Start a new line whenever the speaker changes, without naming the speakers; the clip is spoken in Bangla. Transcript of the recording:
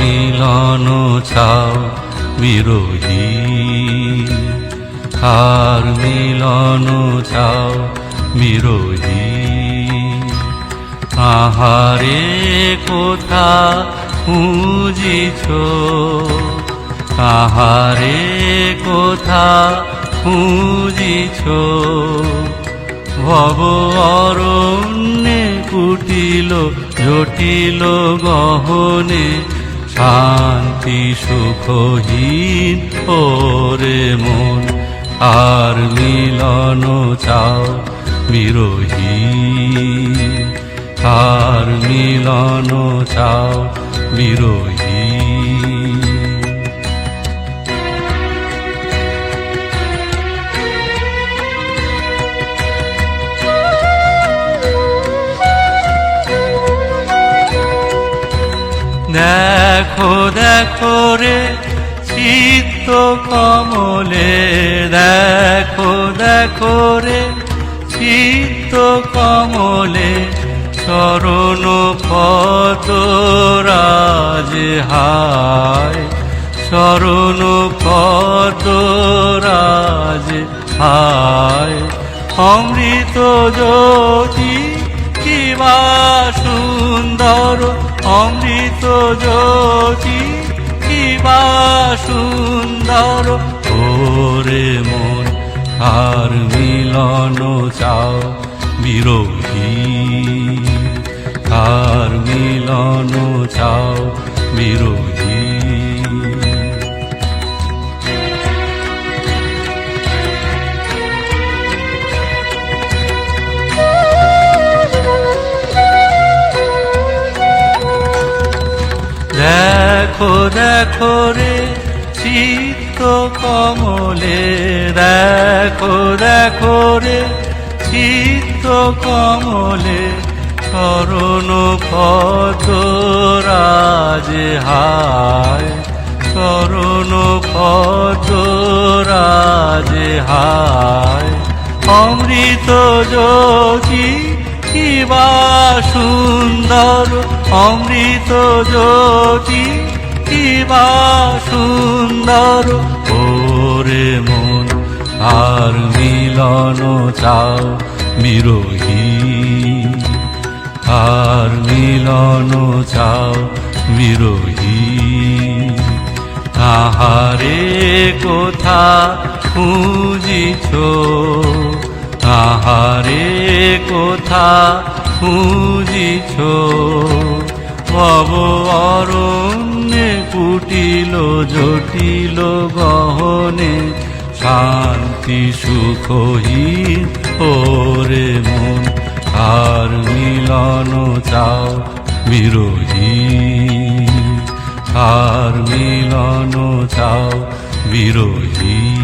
মিলন ছাও বিরোহী। আর মিলন ছাও বিরোহী। আহারে কোথা খুঁজিছ? আহারে কোথা খুঁজিছ? ভব অরণ্যে কুটিল জটিল গহনে, শান্তি সুখহীন ওরে মন, আর মিলন চাও বিরোহী। আর মিলন চাও বিরোহী। দেখো দেখো রে, চিত্ত কমলে। দেখো দেখো রে, চিত্ত কমলে। চরণ পদ রাজ হায়। চরণ পদ রাজ হায়। অমৃত জ্যোতি কিবা সুন্দর অমৃত জ্যোতি কিবা সুন্দর ওরে মন আর মিলন চাও বিরোহী আর মিলন চাও বিরোহী দেখো দেখো রে চিত্ত কমলে, দেখো দেখো রে চিত্ত কমলে, চরণ পদ রাজ হায়, চরণ পদ রাজ হায়। অমৃত জ্যোতি কিবা সুন্দর, অমৃত জ্যোতি কিবা সুন্দর, ওরে মন, আর মিলন চাও বিরোহী। আর মিলন চাও বিরোহী। আহারে কোথা খুঁজিছ আহারে কোথা খুঁজিছ। ভব অরণ্যে কুটিল জটিল গহনে শান্তি সুখহীন ওরে মন আর মিলন চাও বিরোহী। আর মিলন চাও বিরোহী।